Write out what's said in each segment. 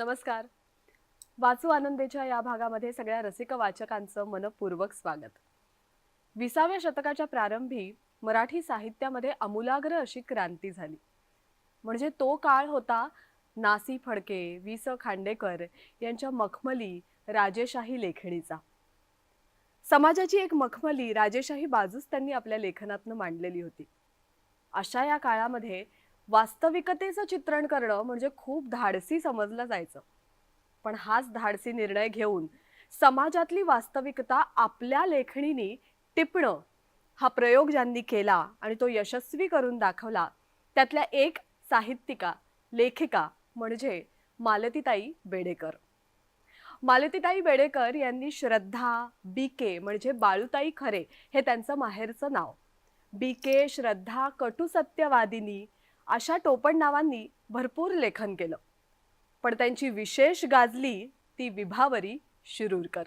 नमस्कार. वाचू आनंदेच्या या भागामध्ये सगळ्या रसिक वाचकांचं मनपूर्वक स्वागत. विसाव्या शतकाच्या प्रारंभी मराठी साहित्यामध्ये आमूलाग्र अशी क्रांती झाली. म्हणजे तो काळ होता नासी फडके वि स खांडेकर यांच्या मखमली राजेशाही लेखणीचा. समाजाची एक मखमली राजेशाही बाजूच त्यांनी आपल्या लेखनातनं मांडलेली होती. अशा या काळामध्ये वास्तविकतेचं चित्रण करणं म्हणजे खूप धाडसी समजलं जायचं. पण हाच धाडसी निर्णय घेऊन समाजातली वास्तविकता आपल्या लेखणीने टिपणं हा प्रयोग ज्यांनी केला आणि तो यशस्वी करून दाखवला त्यातल्या एक साहित्यिका लेखिका म्हणजे मालतीताई बेडेकर. मालतीताई बेडेकर यांनी श्रद्धा बी के म्हणजे बाळूताई खरे हे त्यांचं माहेरचं नाव. बी के श्रद्धा कटुसत्यवादिनी अशा टोपण नावांनी भरपूर लेखन केलं. पण त्यांची विशेष गाजली ती विभावरी शिरूरकर.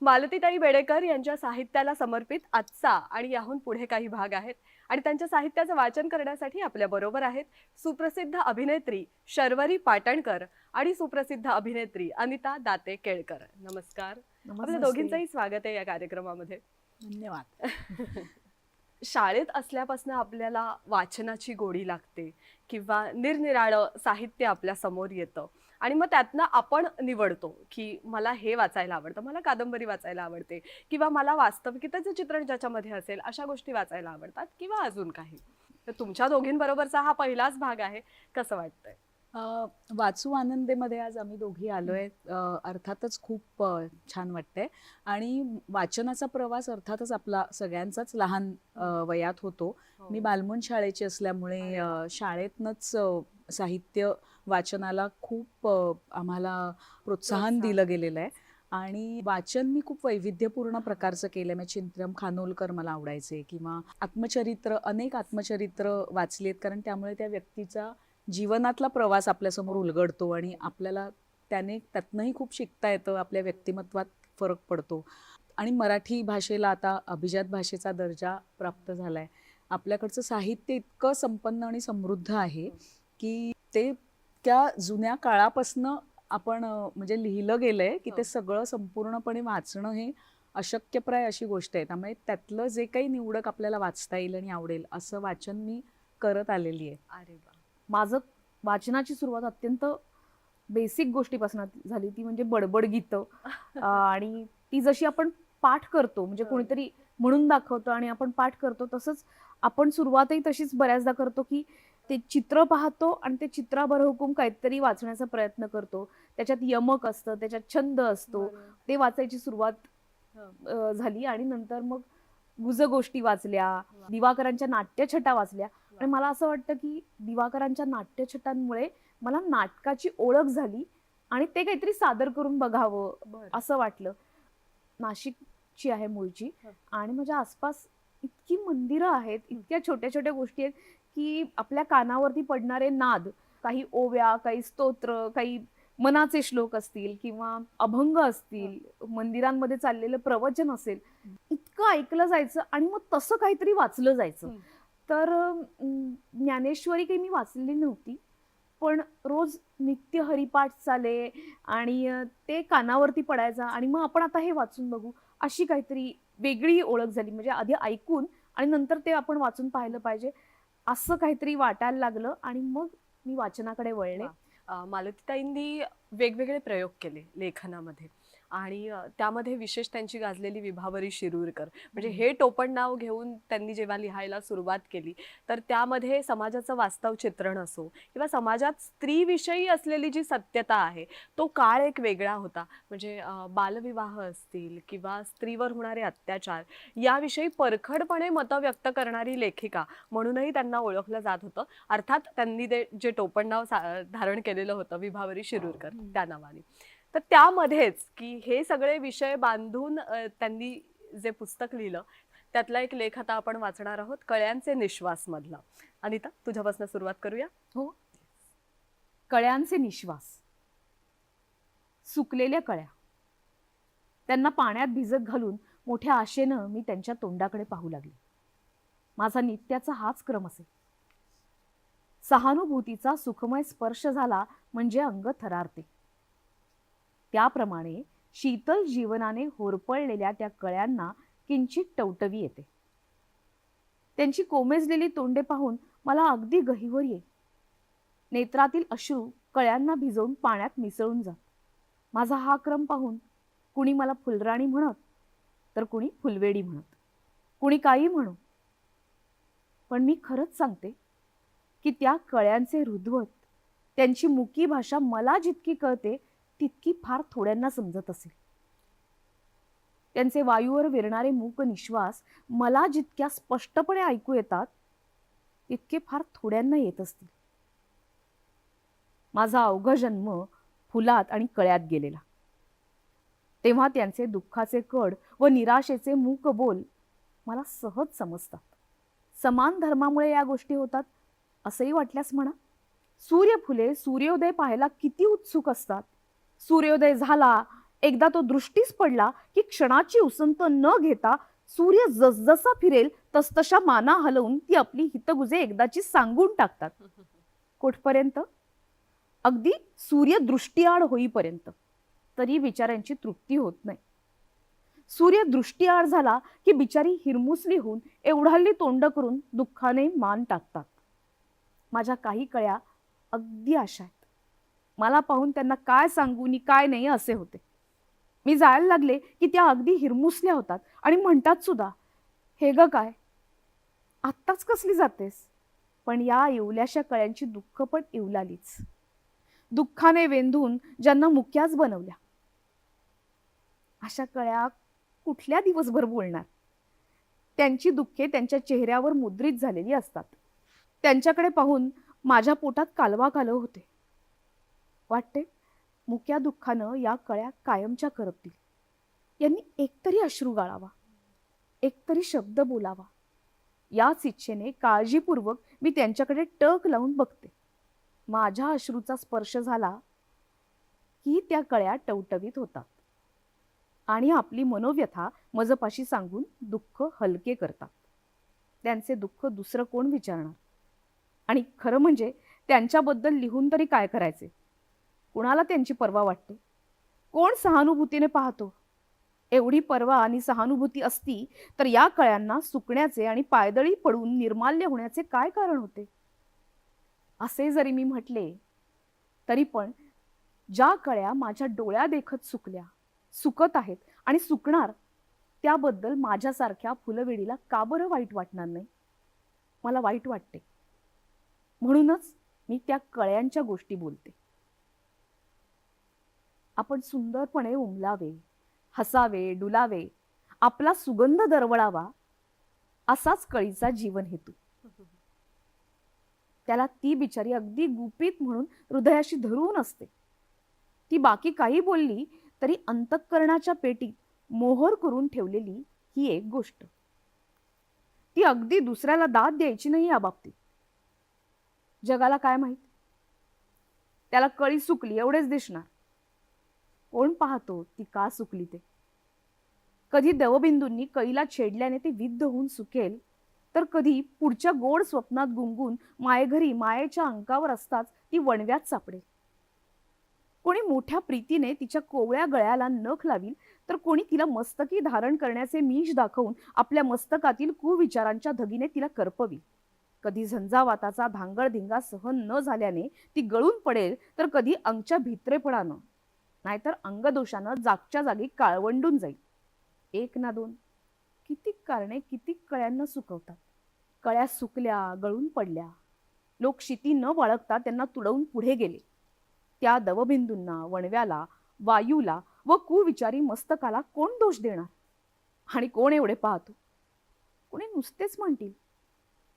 मालतीताई बेडेकर यांच्या साहित्याला समर्पित आजचा आणि याहून पुढे काही भाग आहेत आणि त्यांच्या साहित्याचं वाचन करण्यासाठी आपल्या बरोबर आहेत सुप्रसिद्ध अभिनेत्री शर्वरी पाटणकर आणि सुप्रसिद्ध अभिनेत्री अनिता दाते केळकर. नमस्कार. आपल्या दोघींचंही स्वागत आहे या कार्यक्रमामध्ये. धन्यवाद. शाळेत असल्यापासून आपल्याला वाचनाची गोडी लागते किंवा निरनिराळं साहित्य आपल्यासमोर येतं. आणि मग त्यातनं आपण निवडतो की मला हे वाचायला आवडतं मला कादंबरी वाचायला आवडते किंवा मला वास्तविकतेचं चित्रण ज्याच्यामध्ये असेल अशा गोष्टी वाचायला आवडतात किंवा अजून काही. तर तुमच्या दोघींबरोबरचा हा पहिलाच भाग आहे. कसं वाटतंय? वाचू आनंदेमध्ये आज आम्ही दोघी आलोय. अर्थातच खूप छान वाटतंय. आणि वाचनाचा प्रवास अर्थातच आपला सगळ्यांचाच लहान वयात होतो. मी बालमन शाळेची असल्यामुळे. शाळेतनच साहित्य वाचनाला खूप आम्हाला प्रोत्साहन. दिलं गेलेलं आहे. आणि वाचन मी खूप वैविध्यपूर्ण प्रकारचं केलं आहे चिंत्रम खानोलकर मला आवडायचे किंवा आत्मचरित्र अनेक आत्मचरित्र वाचली आहेत. कारण त्यामुळे त्या व्यक्तीचा जीवनातला प्रवास आपल्यासमोर उलगडतो आणि आपल्याला त्याने त्यातनंही खूप शिकता येतं आपल्या व्यक्तिमत्वात फरक पडतो. आणि मराठी भाषेला आता अभिजात भाषेचा दर्जा प्राप्त झाला आहे आपल्याकडचं साहित्य इतकं संपन्न आणि समृद्ध आहे की ते त्या जुन्या काळापासनं आपण म्हणजे लिहिलं गेलंय की हो. ते सगळं संपूर्णपणे वाचणं हे अशक्यप्राय अशी गोष्ट आहे. त्यामुळे त्यातलं जे काही निवडक आपल्याला वाचता येईल आणि आवडेल असं वाचन मी करत आलेली आहे. अरे वा. माझं वाचनाची सुरुवात अत्यंत बेसिक गोष्टीपासून झाली ती म्हणजे बडबड गीतं आणि ती जशी आपण पाठ करतो म्हणजे हं. कोणीतरी म्हणून दाखवतो आणि आपण पाठ करतो तसंच आपण सुरुवातही तशीच बऱ्याचदा करतो की ते चित्र पाहतो आणि ते चित्राबर हुकूम काहीतरी वाचण्याचा प्रयत्न करतो त्याच्यात यमक असतं त्याच्यात छंद असतो. ते वाचायची सुरुवात हं. झाली आणि नंतर मग गुज गोष्टी वाचल्या. दिवाकरांच्या नाट्यछटा वाचल्या. आणि मला असं वाटतं की दिवाकरांच्या नाट्यछटांमुळे मला नाटकाची ओळख झाली आणि ते काहीतरी सादर करून बघावं. असं वाटलं नाशिकची आहे मूळची. आणि माझ्या आसपास इतकी मंदिरं आहेत इतक्या छोट्या छोट्या गोष्टी आहेत की आपल्या कानावरती पडणारे नाद काही ओव्या काही स्तोत्र काही मनाचे श्लोक असतील किंवा अभंग असतील मंदिरांमध्ये चाललेलं प्रवचन असेल इतकं ऐकलं जायचं आणि मग तसं काहीतरी वाचलं जायचं. तर ज्ञानेश्वरी काही मी वाचलेली नव्हती. पण रोज नित्य हरिपाठ चाले आणि ते कानावरती पडायचा आणि मग आपण आता हे वाचून बघू अशी काहीतरी वेगळी ओळख झाली. म्हणजे आधी ऐकून आणि नंतर ते आपण वाचून पाहिलं पाहिजे असं काहीतरी वाटायला लागलं आणि मग मी वाचनाकडे वळले. मालतीताईंनी वेगवेगळे प्रयोग केले लेखनामध्ये. आणि त्यामध्ये विशेष त्यांची गाजलेली विभावरी शिरूरकर. म्हणजे हे. टोपण नाव घेऊन त्यांनी जेव्हा लिहायला सुरुवात केली तर त्यामध्ये समाजाचं वास्तव चित्रण असो किंवा समाजात स्त्रीविषयी असलेली जी सत्यता आहे तो काळ एक वेगळा होता. म्हणजे बालविवाह असतील किंवा स्त्रीवर होणारे अत्याचार याविषयी परखडपणे मतं व्यक्त करणारी लेखिका म्हणूनही त्यांना ओळखलं जात होतं. अर्थात त्यांनी ते जे टोपण नाव धारण केलेलं होतं विभावरी शिरूरकर. त्या नावाने. तर त्यामध्येच की हे सगळे विषय बांधून त्यांनी जे पुस्तक लिहिलं त्यातला एक लेख आता आपण वाचणार आहोत कळ्यांचे निश्वास मधला. अनिता तुझ्यापासून सुरुवात करूया. हो. कळ्यांचे निश्वास. सुकलेल्या कळ्या. त्यांना पाण्यात भिजत घालून मोठ्या आशेनं मी त्यांच्या तोंडाकडे पाहू लागले. माझा नित्याचा हाच क्रम असे. सहानुभूतीचा सुखमय स्पर्श झाला म्हणजे अंग थरारते. त्याप्रमाणे शीतल जीवनाने होरपळलेल्या त्या कळ्यांना किंचित टवटवी येते. त्यांची कोमेजलेली तोंडे पाहून मला अगदी गहिवर ये नेत्रातील अश्रू कळ्यांना भिजवून पाण्यात मिसळून जात. माझा हा क्रम पाहून कुणी मला फुलराणी म्हणत तर कुणी फुलवेडी म्हणत. कुणी काही म्हणू. पण मी खरंच सांगते की त्या कळ्यांचे हृद्वत त्यांची मुकी भाषा मला जितकी कळते तितकी फार थोड्यांना समजत असेल. त्यांचे वायूवर विरणारे मूक निश्वास मला जितक्या स्पष्टपणे ऐकू येतात तितके फार थोड्यांना येत असतील. माझा अवघ जन्म फुलात आणि कळ्यात गेलेला. तेव्हा त्यांचे दुःखाचे कड व निराशेचे मूक बोल मला सहज समजतात. समान धर्मामुळे या गोष्टी होतात असंही वाटल्यास म्हणा. सूर्यफुले सूर्योदय पाहायला किती उत्सुक असतात. सूर्योदय झाला एकदा तो दृष्टीस पडला की क्षणाची उसंत न घेता सूर्य जसजसा फिरेल तसतशा माना हलवून ती आपली हितगुजे एकदाची सांगून टाकतात. कुठपर्यंत? अगदी सूर्य दृष्टीआड होईपर्यंत. तरी बिचाऱ्यांची तृप्ती होत नाही. सूर्य दृष्टीआड झाला की बिचारी हिरमुसली होऊन एवढाली तोंड करून दुःखाने मान टाकतात. माझ्या काही कळ्या अगदी अशा आहे मला पाहून त्यांना काय सांगू नि काय नाही असे होते. मी जायला लागले की त्या अगदी हिरमुसल्या होतात आणि म्हणतात सुद्धा हे ग काय? आत्ताच कसली जातेस? पण या येवल्याशा कळ्यांची दुःख पण इवलालीच दुःखाने वेंधून ज्यांना मुक्याच बनवल्या. अशा कळ्या कुठल्या दिवसभर बोलणार? त्यांची दुःखे त्यांच्या चेहऱ्यावर मुद्रित झालेली असतात. त्यांच्याकडे पाहून माझ्या पोटात कालवा कालव होते. वाटते मुक्या दुःखानं या कळ्या कायमच्या करपतील. यांनी एकतरी अश्रू गाळावा एकतरी शब्द बोलावा. याच इच्छेने काळजीपूर्वक मी त्यांच्याकडे टक लावून बघते. माझ्या अश्रूचा स्पर्श झाला की त्या कळ्या टवटवीत होतात आणि आपली मनोव्यथा मजपाशी सांगून दुःख हलके करतात. त्यांचे दुःख दुसरं कोण विचारणार? आणि खरं म्हणजे त्यांच्याबद्दल लिहून तरी काय करायचे? कुणाला त्यांची पर्वा वाटते? कोण सहानुभूतीने पाहतो? एवढी पर्वा आणि सहानुभूती असती तर या कळ्यांना सुकण्याचे आणि पायदळी पडून निर्माल्य होण्याचे काय कारण होते? असे जरी मी म्हटले तरी पण ज्या कळ्या माझ्या डोळ्या देखत सुकल्या सुकत आहेत आणि सुकणार त्याबद्दल माझ्यासारख्या फुलवेडीला का बरं वाईट वाटणार नाही? मला वाईट वाटते. म्हणूनच मी त्या कळ्यांच्या गोष्टी बोलते. आपण सुंदरपणे उमलावे हसावे डुलावे आपला सुगंध दरवळावा असाच कळीचा जीवन हेतू. त्याला ती बिचारी अगदी गुपित म्हणून हृदयाशी धरून असते. ती बाकी काही बोलली तरी अंतःकरणाच्या पेटीत मोहर करून ठेवलेली ही एक गोष्ट. ती अगदी दुसऱ्याला दाद द्यायची नाही या बाबतीत. जगाला काय माहीत? त्याला कळी सुकली एवढेच दिसणार. कोण पाहतो? ती का सुकली ते? कधी दवबिंदूंनी कैला छेडल्याने ती विद्ध होऊन सुकेल तर कधी पुढच्या गोड स्वप्नात गुंगून मायघरी मायेच्या अंकावर असताच ती वणव्यात सापडेल. कोणी मोठ्या प्रीतीने तिच्या कोवळ्या गळ्याला नख लावील तर कोणी तिला मस्तकी धारण करण्याचे मीश दाखवून आपल्या मस्तकातील कुविचारांच्या धगीने तिला करपवी कधी झंझावाताचा धांगडधिंगा सहन न झाल्याने ती गळून पडेल तर कधी अंगच्या भित्रेपणानं. नाहीतर अंगदोषानं जागच्या जागी काळवंडून जाईल. एक ना दोन. कितीक कारणे कितीक कळ्यांना सुकवतात. कळ्या सुकल्या गळून पडल्या. लोक शिती न बाळगता त्यांना तुडवून पुढे गेले. त्या दवबिंदूंना वणव्याला वायूला व कुविचारी मस्तकाला कोण दोष देणार? आणि कोण एवढे पाहतो? कोणी नुसतेच म्हणतील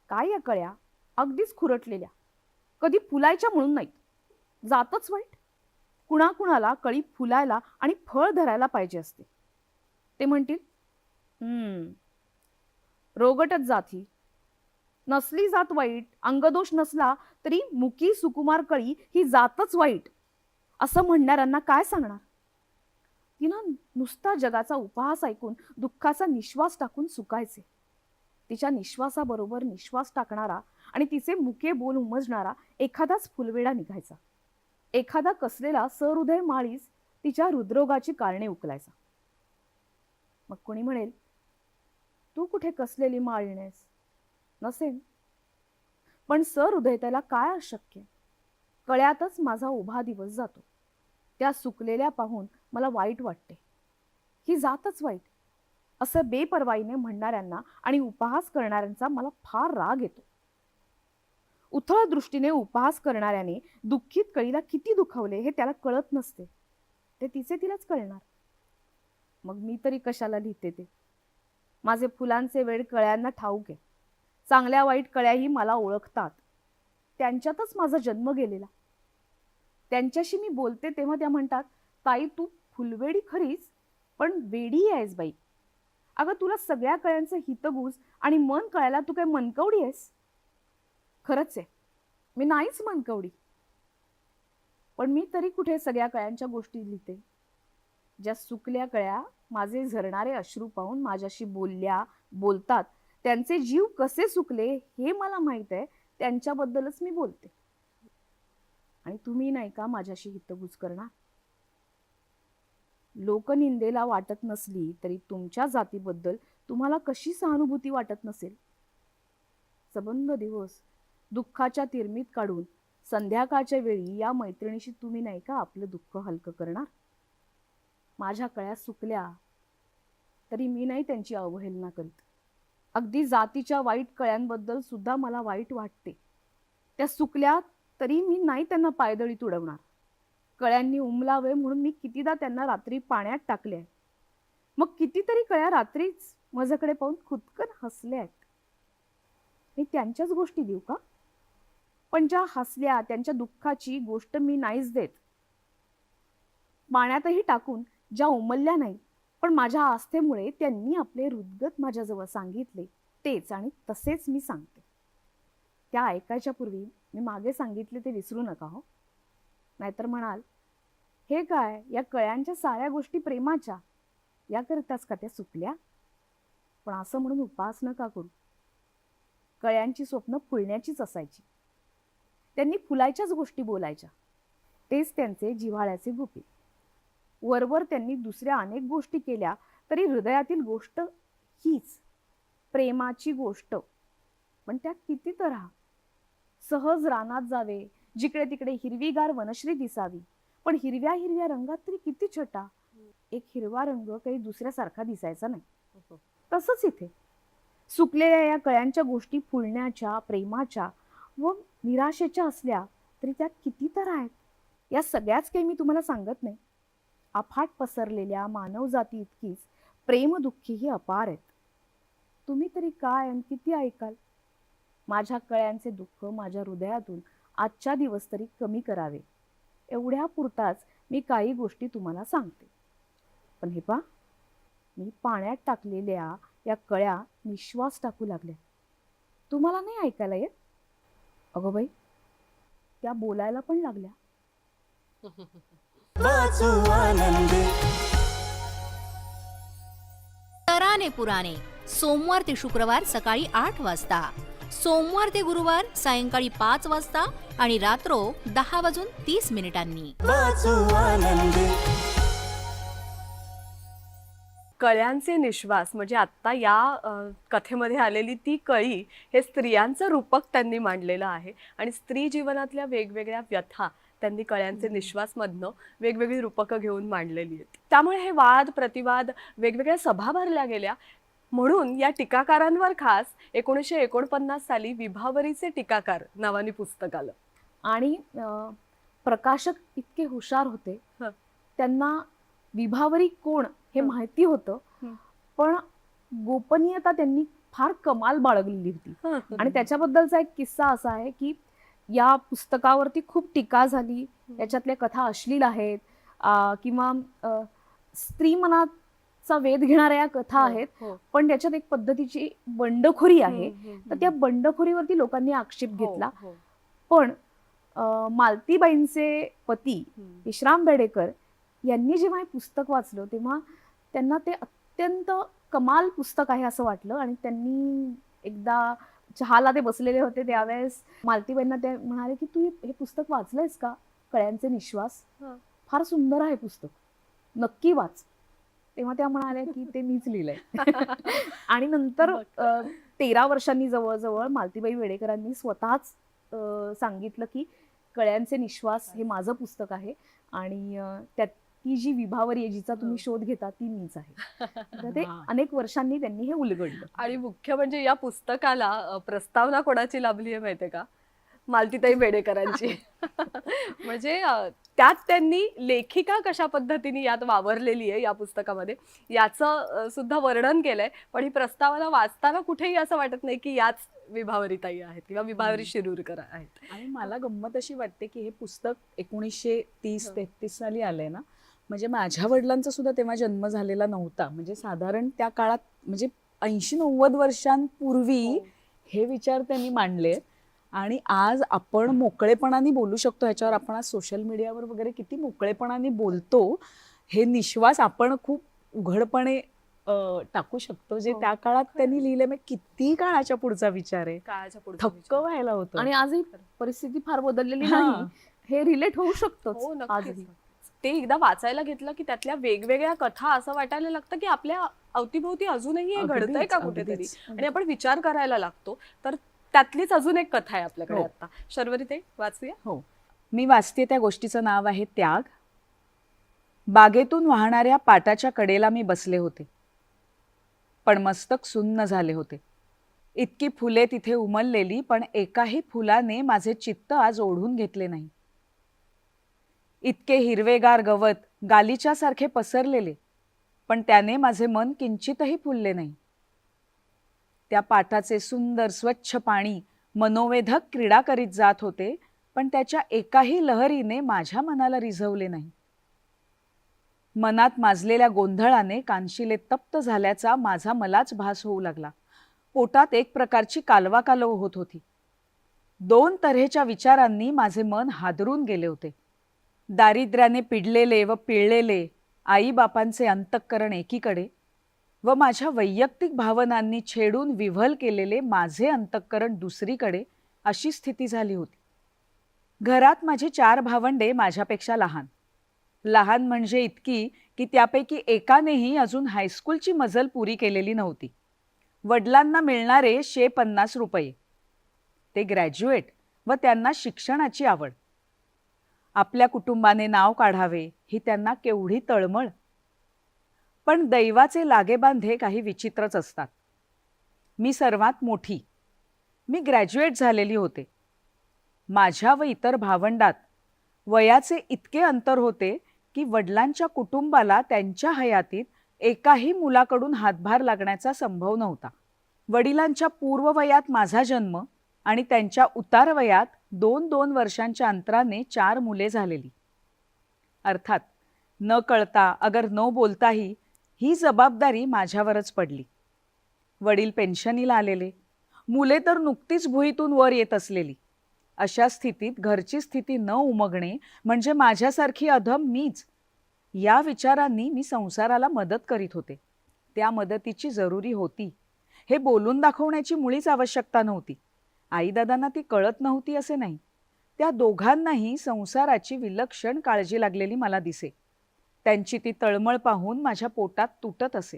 काय या कळ्या? अगदीच खुरटलेल्या. कधी फुलायच्या म्हणून नाहीत. जातच वाईट. कुणाकुणाला कळी फुलायला आणि फळ धरायला पाहिजे असते. ते म्हणतील रोगटच जात. ही नसली जात वाईट अंगदोष नसला तरी मुकी सुकुमार कळी ही जातच वाईट. असं म्हणणाऱ्यांना काय सांगणार? तिनं नुसता जगाचा उपहास ऐकून दुःखाचा निश्वास टाकून सुकायचे. तिच्या निश्वासाबरोबर निश्वास टाकणारा आणि तिचे मुके बोल उमजणारा एखादाच फुलवेडा निघायचा. एखादा कसलेला सहृदय माळीस तिच्या हृदरोगाची कारणे उकलायचा. मग कोणी म्हणेल तू कुठे कसलेली माळीणेस नसेन. पण सहृदय त्याला काय अशक्य? कळ्यातच माझा उभा दिवस जातो. त्या सुकलेल्या पाहून मला वाईट वाटते. ही जातच वाईट. असं बेपर्वाईने म्हणणाऱ्यांना आणि उपहास करणाऱ्यांचा मला फार राग येतो. उथळ दृष्टीने उपहास करणाऱ्याने दुःखीत कळीला किती दुखावले हे त्याला कळत नसते. ते तिचे तिलाच कळणार. मग मी तरी कशाला लिहिते ते? माझे फुलांचे वेळ कळ्यांना ठाऊक आहे. चांगल्या वाईट कळ्याही मला ओळखतात. त्यांच्यातच माझा जन्म गेलेला. त्यांच्याशी मी बोलते तेव्हा त्या म्हणतात ताई तू फुलवेडी खरीच पण वेडी आहेस बाई. अगं तुला सगळ्या कळ्यांचं हितगुज आणि मन कळायला तू काय मनकवडी आहेस? खरंच आहे. मी नाहीच मनकवडी. पण मी तरी कुठे सगळ्या कळ्यांच्या गोष्टी लिहिते? ज्या सुकल्या कळ्या माझे झरणारे अश्रू पाहून माझ्याशी बोलल्या बोलतात. त्यांचे जीव कसे सुकले हे मला माहीत आहे. त्यांच्याबद्दलच मी बोलते. आणि तुम्ही नाही का माझ्याशी हितगुज करणार? लोकनिंदेला वाटत नसली तरी तुमच्या जातीबद्दल तुम्हाला कशी सहानुभूती वाटत नसेल? सबंध दिवस दुःखाच्या तिरमीत काढून संध्याकाळच्या वेळी या मैत्रिणीशी तुम्ही नाही का आपलं दुःख हलकं करणार? माझ्या कळ्या सुकल्या तरी मी नाही त्यांची अवहेलना करीत. अगदी जातीच्या वाईट कळ्यांबद्दल सुद्धा मला वाईट वाटते. त्या सुकल्या तरी मी नाही त्यांना पायदळी तुडवणार. कळ्यांनी उमलावे म्हणून मी कितीदा त्यांना रात्री पाण्यात टाकले आहे मग कितीतरी कळ्या रात्रीच माझ्याकडे पाहून खुदकन हसल्या आहेत. मी त्यांच्याच गोष्टी देऊ का? पण ज्या हसल्या त्यांच्या दुःखाची गोष्ट मी नाहीच देत. पाण्यातही टाकून ज्या उमलल्या नाही पण माझ्या आस्थेमुळे त्यांनी आपले हृदगत माझ्याजवळ सांगितले. तेच आणि तसेच मी सांगते. त्या ऐकायच्या पूर्वी मी मागे सांगितले ते विसरू नका हो. नाहीतर म्हणाल हे काय या कळ्यांच्या साऱ्या गोष्टी प्रेमाच्या? याकरिताच का त्या सुकल्या? पण असं म्हणून उपास नका करू. कळ्यांची स्वप्न फुलण्याचीच असायची. त्यांनी फुलायच्याच गोष्टी बोलायच्या. तेच त्यांचे जिव्हाळ्याचे गुपी. वरवर त्यांनी दुसऱ्या अनेक गोष्टी केल्या तरी हृदयातील गोष्ट हीच. प्रेमाची गोष्ट. पण त्यात किती तऱ्हा सहज रानात जावे जिकडे तिकडे हिरवीगार वनश्री दिसावी. पण हिरव्या हिरव्या रंगात तरी किती छटा. एक हिरवा रंग काही दुसऱ्यासारखा दिसायचा नाही. तसंच इथे. सुकलेल्या या कळ्यांच्या गोष्टी फुलण्याच्या प्रेमाच्या व निराशेच्या असल्या तरी त्या किती तर आहेत. या सगळ्याच काही मी तुम्हाला सांगत नाही. अफाट पसरलेल्या मानवजाती इतकीच प्रेमदुःखीही अपार आहेत. तुम्ही तरी काय आणि किती ऐकाल? माझ्या कळ्यांचे दुःख माझ्या हृदयातून आजच्या दिवस तरी कमी करावे. एवढ्या पुरताच मी काही गोष्टी तुम्हाला सांगते. पण हे पा मी पाण्यात टाकलेल्या या कळ्या निश्वास टाकू लागल्या. तुम्हाला नाही ऐकायला येत? अगो बाई त्या बोलायला पण लागल्या. तराने पुराणे सोमवार ते शुक्रवार सकाळी आठ वाजता. सोमवार ते गुरुवार सायंकाळी पाच वाजता आणि रात्रो दहा वाजून तीस मिनिटांनी. वाचू आनंदी. कळ्यांचे निश्वास म्हणजे आत्ता या कथेमध्ये आलेली ती कळी हे स्त्रियांचं रूपक त्यांनी मांडलेलं आहे. आणि स्त्री जीवनातल्या वेगवेगळ्या व्यथा त्यांनी कळ्यांचे निश्वासमधनं वेगवेगळी रूपकं घेऊन मांडलेली आहेत. त्यामुळे हे वाद प्रतिवाद वेगवेगळ्या सभा भरल्या गेल्या. म्हणून या टीकाकारांवर खास एकोणीसशे एकोणपन्नास साली विभावरीचे टीकाकार नावाने पुस्तक आलं. आणि प्रकाशक इतके हुशार होते. त्यांना विभावरी कोण हे हं. माहिती होतं. हं. पण गोपनीयता त्यांनी फार कमाल बाळगलेली होती. आणि त्याच्याबद्दलचा एक किस्सा असा आहे की या पुस्तकावरती खूप टीका झाली. याच्यातल्या कथा अश्लील आहेत. किंवा स्त्री मनाचा वेध घेणाऱ्या या कथा आहेत. हो, पण त्याच्यात एक पद्धतीची बंडखोरी आहे. तर त्या बंडखोरीवरती लोकांनी आक्षेप हो, घेतला. हो. पण मालतीबाईंचे पती. विश्राम बेडेकर यांनी जेव्हा हे पुस्तक वाचलं तेव्हा त्यांना ते अत्यंत कमाल पुस्तक आहे असं वाटलं. आणि त्यांनी एकदा चहाला ते बसलेले होते त्यावेळेस. मालतीबाईंना ते म्हणाले की तू हे पुस्तक वाचलंयस का? कळ्यांचे निश्वास. हं. फार सुंदर आहे पुस्तक. नक्की वाच. तेव्हा त्या म्हणाल्या की ते मीच लिहिलंय. आणि नंतर तेरा वर्षांनी जवळजवळ मालतीबाई वेडेकरांनी स्वतःच सांगितलं की कळ्यांचे निश्वास हे. माझं पुस्तक आहे. आणि अ, त्यात ती जी विभावरी आहे जिचा तुम्ही हो. शोध घेता ती मीच आहे तर ते. अनेक वर्षांनी त्यांनी हे उलगडलं आणि मुख्य म्हणजे या पुस्तकाला प्रस्तावना कोणाची लाभली आहे माहितीये का मालतीताई बेडेकरांची म्हणजे त्यात त्यांनी लेखिका कशा पद्धतीने यात वावरलेली आहे या पुस्तकामध्ये याचं सुद्धा वर्णन केलंय पण ही प्रस्तावना वाचताना कुठेही असं वाटत नाही की याच विभावरीताई आहेत किंवा विभावरी. शिरूरकर आहेत आणि मला गंमत अशी वाटते की हे पुस्तक एकोणीसशे तीस हो. तेहतीस साली आलंय ना म्हणजे माझ्या वडिलांचा सुद्धा तेव्हा जन्म झालेला नव्हता. म्हणजे साधारण त्या काळात म्हणजे ऐंशी नव्वद वर्षांपूर्वी हो. हे विचार त्यांनी मांडले. आणि आज आपण मोकळेपणाने बोलू शकतो. ह्याच्यावर आपण आज सोशल मीडियावर वगैरे किती मोकळेपणाने बोलतो हे निश्वास आपण खूप उघडपणे टाकू शकतो. जे हो. त्या काळात त्यांनी लिहिले मग किती काळाच्या पुढचा विचार आहे. काळाच्या थक्क. व्हायला होतं. आणि आजही परिस्थिती फार बदललेली हा. नाही. हे रिलेट होऊ हो शकतं नक्कीच. आजही. ते एकदा वाचायला घेतलं की त्यातल्या वेगवेगळ्या कथा असं वाटायला लागतं की आपल्या अवतीभोवती अजूनही हे घडतंय का कुठेतरी. आणि आपण विचार करायला लागतो. तर त्यातलीच अजून एक कथा आहे आपल्याकडे हो. आता. शर्वरी ते वाचूया? हो. मी वाचते त्या गोष्टीचं नाव आहे त्याग. बागेतून वाहणाऱ्या पाटाच्या कडेला मी बसले होते. पण मस्तक सुन्न झाले होते. इतकी फुले तिथे उमललेली पण एकाही फुलाने माझे चित्त आज ओढून घेतले नाही. इतके हिरवेगार गवत गालिच्यासारखे पसरलेले पण त्याने माझे मन किंचितही फुलले नाही. त्या पाटाचे सुंदर स्वच्छ पाणी मनोवेधक क्रीडा करीत जात होते पण त्याच्या एकाही लहरीने माझ्या मनाला रिझवले नाही. मनात माजलेल्या गोंधळाने कानशिले तप्त झाल्याचा माझा मलाच भास होऊ लागला. पोटात एक प्रकारची कालवा कालव होत होती. दोन तऱ्हेच्या विचारांनी माझे मन हादरून गेले होते. दारिद्र्याने पिडलेले व पिळलेले आईबापांचे अंतःकरण एकीकडे व माझ्या वैयक्तिक भावनांनी छेडून विव्हल केलेले माझे अंतःकरण दुसरीकडे अशी स्थिती झाली होती. घरात माझी चार भावंडे माझ्यापेक्षा लहान. लहान म्हणजे इतकी की त्यापैकी एकानेही अजून हायस्कूलची मजल पुरी केलेली नव्हती. वडिलांना मिळणारे शे पन्नास रुपये. ते ग्रॅज्युएट व त्यांना शिक्षणाची आवड. आपल्या कुटुंबाने नाव काढावे ही त्यांना केवढी तळमळ. पण दैवाचे लागेबांधे काही विचित्रच असतात. मी सर्वात मोठी. मी ग्रॅज्युएट झालेली होते. माझ्या व इतर भावंडात वयाचे इतके अंतर होते की वडिलांच्या कुटुंबाला त्यांच्या हयातीत एकाही मुलाकडून हातभार लागण्याचा संभव नव्हता. वडिलांच्या पूर्ववयात माझा जन्म आणि त्यांच्या उतारवयात दोन दोन वर्षांच्या अंतराने चार मुले झालेली. अर्थात न कळता अगर न बोलताही ही जबाबदारी माझ्यावरच पडली. वडील पेन्शनीला आलेले. मुले तर नुकतीच भुईतून वर येत असलेली. अशा स्थितीत घरची स्थिती न उमगणे म्हणजे माझ्यासारखी अधम मीच. या विचारांनी मी संसाराला मदत करीत होते. त्या मदतीची जरुरी होती. हे बोलून दाखवण्याची मुळीच आवश्यकता नव्हती. आईदादांना ती कळत नव्हती असे नाही. त्या दोघांनाही संसाराची विलक्षण काळजी लागलेली मला दिसे. त्यांची ती तळमळ पाहून माझ्या पोटात तुटत असे.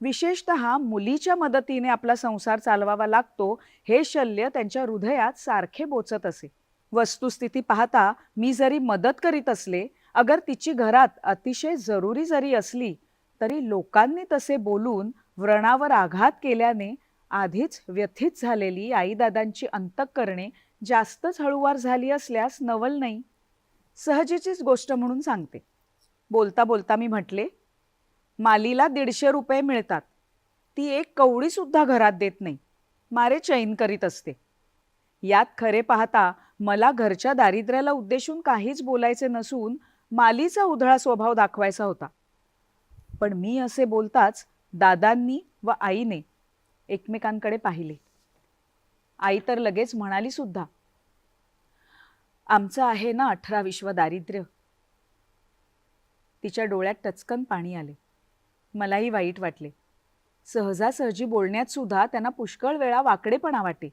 विशेषत मुलीच्या मदतीने आपला संसार चालवावा लागतो हे शल्य त्यांच्या हृदयात सारखे बोचत असे. वस्तुस्थिती पाहता मी जरी मदत करीत असले अगर तिची घरात अतिशय जरुरी जरी असली तरी लोकांनी तसे बोलून व्रणावर आघात केल्याने आधीच व्यथित झालेली आईदादांची अंतःकरणे जास्तच हळूवार झाली असल्यास नवल नाही. सहजेचीच गोष्ट म्हणून सांगते. बोलता बोलता मी म्हटले मालीला दीडशे रुपये मिळतात. ती एक कवडीसुद्धा घरात देत नाही. मारे चैन करीत असते. यात खरे पाहता मला घरच्या दारिद्र्याला उद्देशून काहीच बोलायचे नसून मालीचा उधळा स्वभाव दाखवायचा होता. पण मी असे बोलताच दादांनी व आईने एकमेकांकडे पाहिले. आई तर लगेच म्हणाली सुद्धा आमचं आहे ना अठरा विश्व दारिद्र्य. तिच्या डोळ्यात टचकन पाणी आले. मलाही वाईट वाटले. सहजासहजी बोलण्यात सुद्धा त्यांना पुष्कळ वेळा वाकडेपणा वाटे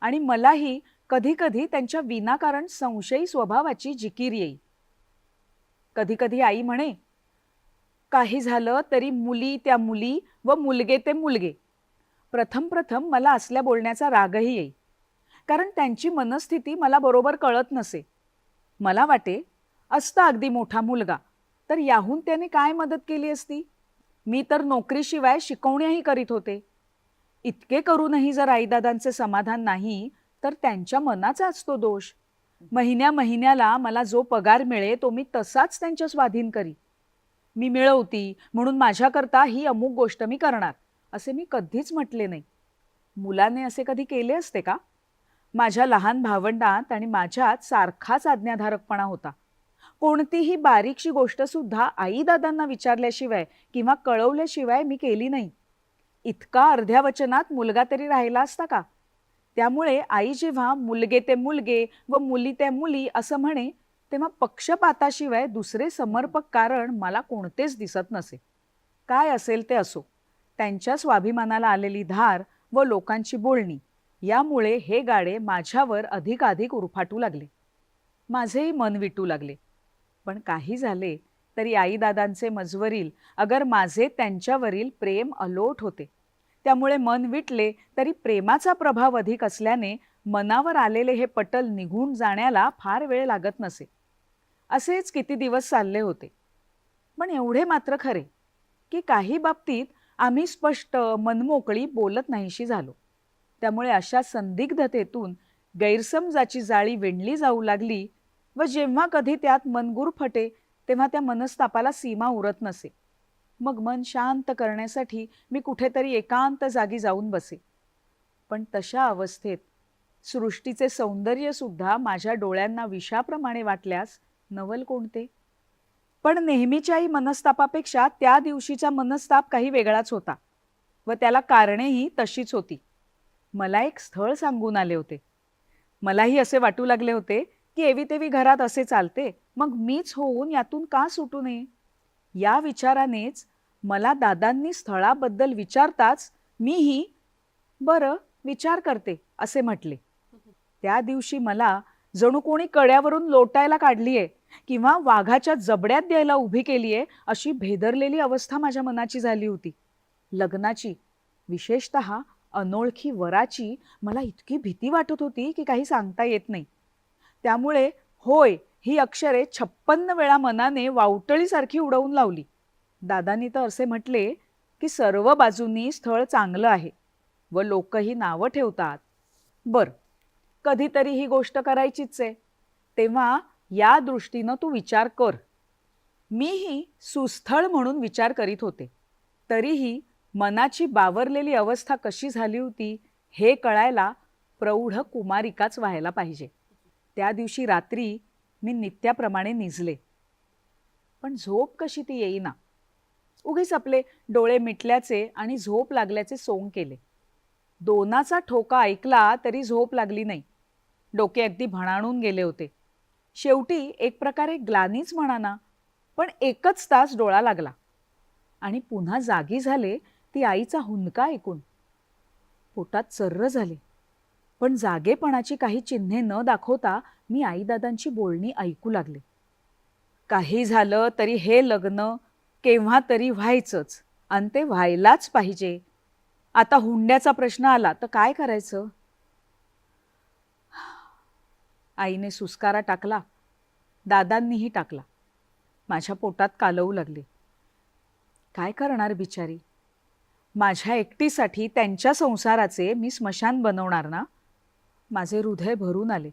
आणि मलाही कधीकधी त्यांच्या विनाकारण संशयी स्वभावाची जिकीर येई. कधीकधी आई म्हणे काही झालं तरी मुली त्या मुली व मुलगे ते मुलगे. प्रथम प्रथम मला असल्या बोलण्याचा रागही येई. कारण त्यांची मनस्थिती मला बरोबर कळत नसे. मला वाटे असता अगदी मोठा मुलगा. तर याहून त्याने काय मदत केली असती? मी तर नोकरीशिवाय शिकवण्याही करीत होते. इतके करूनही जर आईदादांचे समाधान नाही तर त्यांच्या मनाचा असतो दोष. महिन्या महिन्याला मला जो पगार मिळे तो मी तसाच त्यांच्या स्वाधीन करी. मी मिळवती म्हणून माझ्याकरता ही अमुक गोष्ट मी करणार. असे मी कधीच म्हटले नाही. मुलाने असे कधी केले असते का? माझ्या लहान भावंडात आणि माझ्यात सारखाच आज्ञाधारकपणा होता. कोणतीही बारीकशी गोष्टसुद्धा आईदादांना विचारल्याशिवाय किंवा कळवल्याशिवाय मी केली नाही. इतका अर्ध्या वचनात मुलगा तरी राहिला असता का? त्यामुळे आई जेव्हा मुलगे ते मुलगे व मुली ते मुली असं म्हणे तेव्हा पक्षपाताशिवाय दुसरे समर्पक कारण मला कोणतेच दिसत नसे. काय असेल ते असो. त्यांच्या स्वाभिमानाला आलेली धार व लोकांची बोलणी. यामुळे हे गाडे माझ्यावर अधिकाधिक उरफाटू लागले. माझेही मन विटू लागले. पण काही झाले तरी आईदादांचे मजवरील अगर माझे त्यांच्यावरील प्रेम अलोट होते. त्यामुळे मन विटले तरी प्रेमाचा प्रभाव अधिक असल्याने मनावर आलेले हे पटल निघून जाण्याला फार वेळ लागत नसे. असेच किती दिवस चालले होते. पण एवढे मात्र खरे की काही बाबतीत आम्ही स्पष्ट मनमोकळी बोलत नाहीशी झालो. त्यामुळे अशा संदिग्धतेतून गैरसमजाची जाळी विणली जाऊ लागली व जेव्हा कधी त्यात मनगूर फटे तेव्हा त्या मनस्तापाला सीमा उरत नसे. मग मन शांत करण्यासाठी मी कुठेतरी एकांत जागी जाऊन बसे. पण तशा अवस्थेत सृष्टीचे सौंदर्यसुद्धा माझ्या डोळ्यांना विषाप्रमाणे वाटल्यास नवल कोणते? पण नेहमीच्याही मनस्तापापेक्षा त्या दिवशीचा मनस्ताप काही वेगळाच होता. व त्याला कारणेही तशीच होती. मला एक स्थळ सांगून आले होते. मलाही असे वाटू लागले होते की एवी तेवी घरात असे चालते मग मीच होऊन यातून का सुटू नये? या विचारानेच मला दादांनी स्थळाबद्दल विचारताच मीही बरं विचार करते असे म्हटले. त्या दिवशी मला जणू कोणी कड्यावरून लोटायला काढलीये किंवा वाघाच्या जबड्यात द्यायला उभी केलीये अशी भेदरलेली अवस्था माझ्या मनाची झाली होती. लग्नाची विशेषत अनोळखी वराची मला इतकी भीती वाटत होती की काही सांगता येत नाही. त्यामुळे होय ही अक्षरे छप्पन्न वेळा मनाने वावटळीसारखी उडवून लावली. दादानी तर असे म्हटले की सर्व बाजूंनी स्थळ चांगलं आहे व लोकही नावं ठेवतात. बर कधीतरी ही गोष्ट करायचीच आहे. तेव्हा या दृष्टीनं तू विचार कर. मीही सुस्थळ म्हणून विचार करीत होते. तरीही मनाची बावरलेली अवस्था कशी झाली होती हे कळायला प्रौढ कुमारिकाच व्हायला पाहिजे. त्या दिवशी रात्री मी नित्याप्रमाणे निजले. पण झोप कशी ती येईना. उगीच आपले डोळे मिटल्याचे आणि झोप लागल्याचे सोंग केले. दोनाचा ठोका ऐकला तरी झोप लागली नाही. डोके अगदी भणाणून गेले होते. शेवटी एक प्रकारे ग्लानीच म्हणा ना पण एकच तास डोळा लागला. आणि पुन्हा जागी झाले ती आईचा हुंदका ऐकून. पोटात चर्र झाले. पण जागेपणाची काही चिन्हे न दाखवता मी आईदादांची बोलणी ऐकू लागले. काही झालं तरी हे लग्न केव्हा तरी व्हायचंच आणि ते व्हायलाच पाहिजे. आता हुंड्याचा प्रश्न आला तर काय करायचं? आईने सुस्कारा टाकला. दादांनीही टाकला. माझ्या पोटात कालवू लागले. काय करणार बिचारी? माझ्या एकटीसाठी त्यांच्या संसाराचे मी स्मशान बनवणार ना? माझे हृदय भरून आले.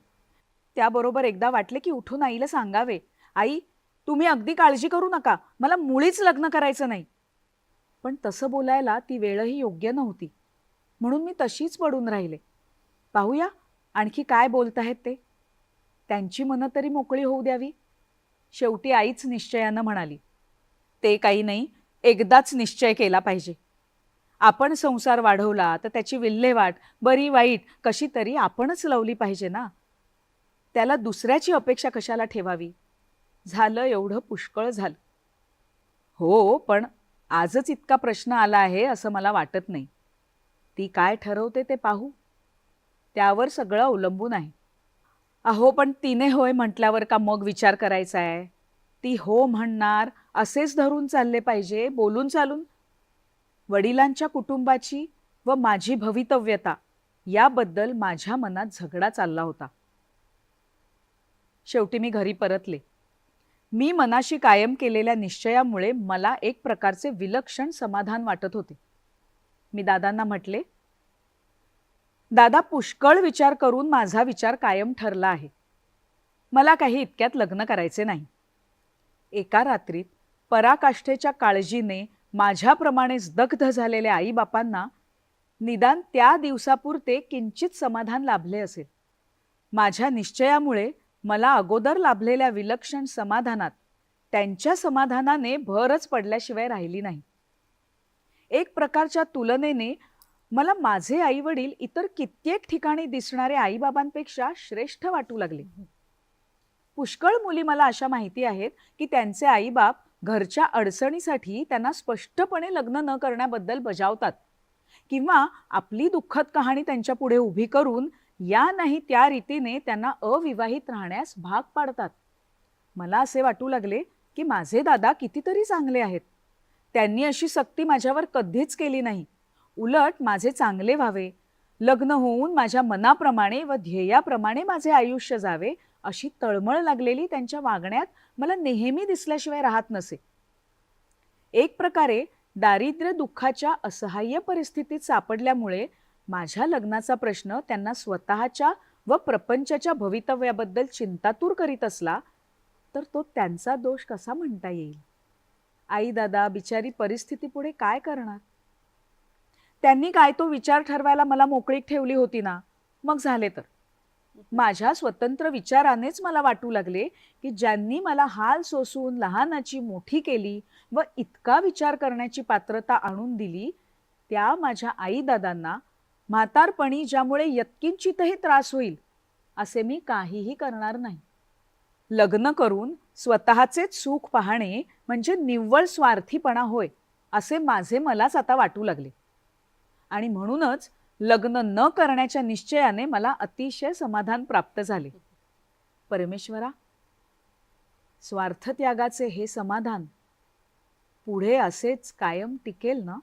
त्याबरोबर एकदा वाटले की उठून आईला सांगावे आई तुम्ही अगदी काळजी करू नका. मला मुळीच लग्न करायचं नाही. पण तसं बोलायला ती वेळही योग्य नव्हती. म्हणून मी तशीच पडून राहिले. पाहूया आणखी काय बोलत आहेत ते. त्यांची मनं तरी मोकळी होऊ द्यावी? शेवटी आईच निश्चयानं म्हणाली ते काही नाही एकदाच निश्चय केला पाहिजे. आपण संसार वाढवला तर त्याची विल्हेवाट बरी वाईट कशी तरी आपणच लावली पाहिजे ना? त्याला दुसऱ्याची अपेक्षा कशाला ठेवावी? झालं एवढं पुष्कळ झालं. हो पण आजच इतका प्रश्न आला आहे असं मला वाटत नाही. ती काय ठरवते ते पाहू. त्यावर सगळं अवलंबून आहे. अहो पण तिने होय म्हटल्यावर का मग विचार करायचा आहे? ती हो म्हणणार असेच धरून चालले पाहिजे बोलून चालून. वडिलांच्या कुटुंबाची व माझी भवितव्यता याबद्दल माझ्या मनात झगडा चालला होता. शेवटी मी घरी परतले. मी मनाशी कायम केलेल्या निश्चयामुळे मला एक प्रकारचे विलक्षण समाधान वाटत होते. मी दादांना म्हटले दादा पुष्कळ विचार करून माझा विचार कायम ठरला आहे. मला काही इतक्यात लग्न करायचे नाही. एका रात्रीत पराकाष्ठेच्या काळजीने माझ्याप्रमाणेच दग्ध झालेल्या आईबापांना निदान त्या दिवसापुरते किंचित समाधान लाभले असेल. माझ्या निश्चयामुळे मला अगोदर लाभलेल्या विलक्षण समाधानात त्यांच्या समाधानाने भरच पडल्याशिवाय राहिली नाही. एक प्रकारच्या तुलनेने मला माझे आईवडील इतर कित्येक ठिकाणी दिसणारे आईबाबांपेक्षा श्रेष्ठ वाटू लागले. पुष्कळ मुली मला अशा माहिती आहेत की त्यांचे आईबाप घरच्या अडचणीसाठी त्यांना स्पष्टपणे लग्न न करण्याबद्दल बजावतात किंवा आपली दुःखद कहाणी त्यांच्या पुढे उभी करून या नाही त्या रीतीने त्यांना अविवाहित राहण्यास भाग पाडतात. मला असे वाटू लागले की माझे दादा कितीतरी चांगले आहेत. त्यांनी अशी सक्ती माझ्यावर कधीच केली नाही. उलट माझे चांगले व्हावे. लग्न होऊन माझ्या मनाप्रमाणे व ध्येयाप्रमाणे माझे आयुष्य जावे अशी तळमळ लागलेली त्यांच्या वागण्यात मला नेहमी दिसल्याशिवाय राहत नसे. एक प्रकारे दारिद्र्य दुःखाच्या असहाय्य परिस्थितीत सापडल्यामुळे माझ्या लग्नाचा प्रश्न त्यांना स्वतःच्या व प्रपंचाच्या भवितव्याबद्दल चिंतातूर करीत असला तर तो त्यांचा दोष कसा म्हणता येईल? आई दादा बिचारी परिस्थितीपुढे काय करणार? त्यांनी काय तो विचार ठरवायला मला मोकळीक ठेवली होती ना? मग झाले तर. माझ्या स्वतंत्र विचारानेच मला वाटू लागले की ज्यांनी मला हाल सोसून लहानाची मोठी केली व इतका विचार करण्याची पात्रता आणून दिली त्या माझ्या आईदादांना म्हातारपणी ज्यामुळे यत्किंचितही त्रास होईल असे मी काहीही करणार नाही. लग्न करून स्वतःचेच सुख पाहणे म्हणजे निव्वळ स्वार्थीपणा होय असे माझे मलाच आता वाटू लागले. आणि म्हणूनच लग्न न करण्याच्या निश्चयाने मला अतिशय समाधान प्राप्त झाले. परमेश्वरा स्वार्थत्यागाचे हे समाधान पुढे असेच कायम टिकेल ना?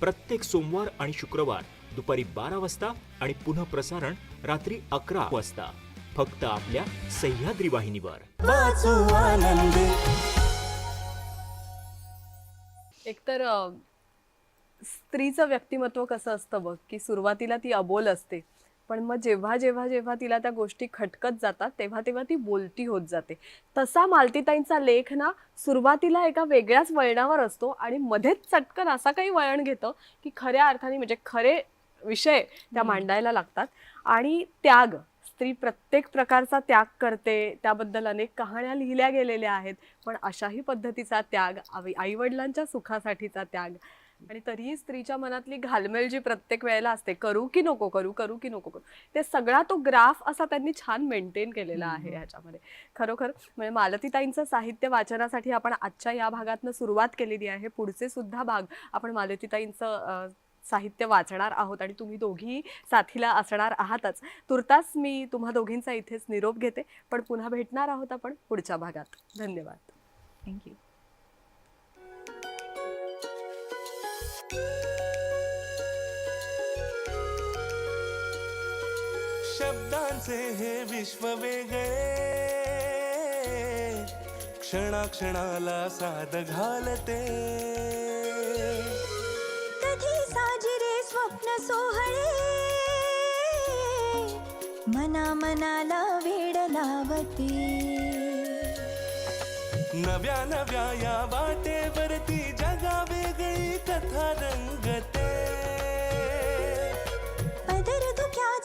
प्रत्येक सोमवार आणि शुक्रवार दुपारी बारा वाजता आणि पुन्हा प्रसारण रात्री अकरा वाजता. फक्त आपल्या सह्याद्री वाहिनीवर. एकतर अ, स्त्रीचं व्यक्तिमत्व कसं असतं बघ की सुरुवातीला ती अबोल असते पण मग जेव्हा जेव्हा जेव्हा तिला त्या गोष्टी खटकत जातात तेव्हा तेव्हा ती बोलती होत जाते. तसा मालतीताईंचा लेख ना सुरुवातीला एका वेगळ्याच वळणावर असतो आणि मध्येच चटकन असा काही वळण घेतं की खऱ्या अर्थाने म्हणजे खरे विषय त्या मांडायला लागतात. आणि त्याग. स्त्री प्रत्येक प्रकारचा त्याग करते. त्याबद्दल अनेक कहाण्या लिहिल्या गेलेल्या आहेत. पण अशाही पद्धतीचा त्याग आई वडिलांच्या सुखासाठीचा त्याग. आणि तरीही स्त्रीच्या मनातली घालमेल जी प्रत्येक वेळेला असते करू की नको करू करू की नको करू ते सगळा तो ग्राफ असा त्यांनी छान मेंटेन केलेला आहे ह्याच्यामध्ये खरोखर म्हणजे मालतीताईंचं साहित्य वाचनासाठी आपण आजच्या या भागातनं सुरुवात केलेली आहे. पुढचे सुद्धा भाग आपण मालतीताईंचं साहित्य वाचणार आहोत आणि तुम्ही दोघी साथीला असणार आहातच. तुर्तास मी तुम्हा दोघींचा इथेच निरोप घेते. पण पुन्हा भेटणार आहोत आपण पुढच्या भागात. धन्यवाद. थँक्यू शब्दांचे हे विश्व वेगळे. क्षणाक्षणाला साद घालते. सोहळे मना मनाला वेड लावते. नव्या नव्या या वाटेवरती जगा वेगळी कथा रंगते.